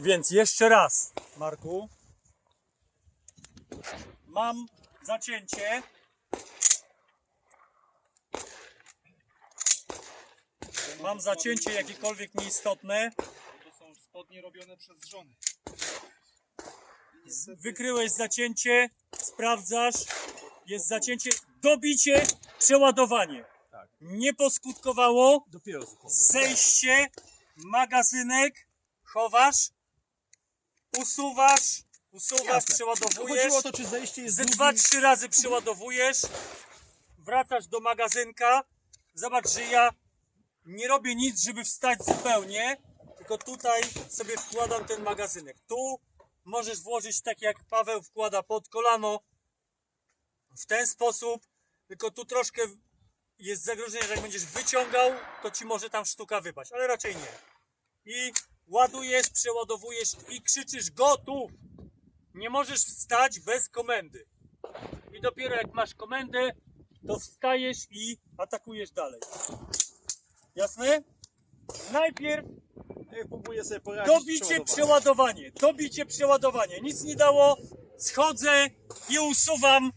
Więc jeszcze raz, Marku. Mam zacięcie. Mam zacięcie jakiekolwiek nieistotne. To są spodnie robione przez żony. Wykryłeś zacięcie, sprawdzasz. Jest zacięcie, dobicie, przeładowanie. Tak. Nie poskutkowało. Dopiero. Zejście, magazynek, chowasz, usuwasz, usuwasz, Jasne. przeładowujesz. Chodziło o to, czy zejście jest Ze długie- dwa, trzy razy przeładowujesz, wracasz do magazynka. Zobacz, że ja nie robię nic, żeby wstać zupełnie, tylko tutaj sobie wkładam ten magazynek. Tu możesz włożyć tak jak Paweł wkłada pod kolano w ten sposób, tylko tu troszkę jest zagrożenie, że jak będziesz wyciągał, to ci może tam sztuka wypaść, ale raczej nie. I ładujesz, przeładowujesz i krzyczysz gotów. Nie możesz wstać bez komendy. I dopiero jak masz komendę, to wstajesz i atakujesz dalej. Jasne? Najpierw próbuję sobie poradzić dobicie, przeładowanie. Dobicie, przeładowanie. Nic nie dało. Schodzę i usuwam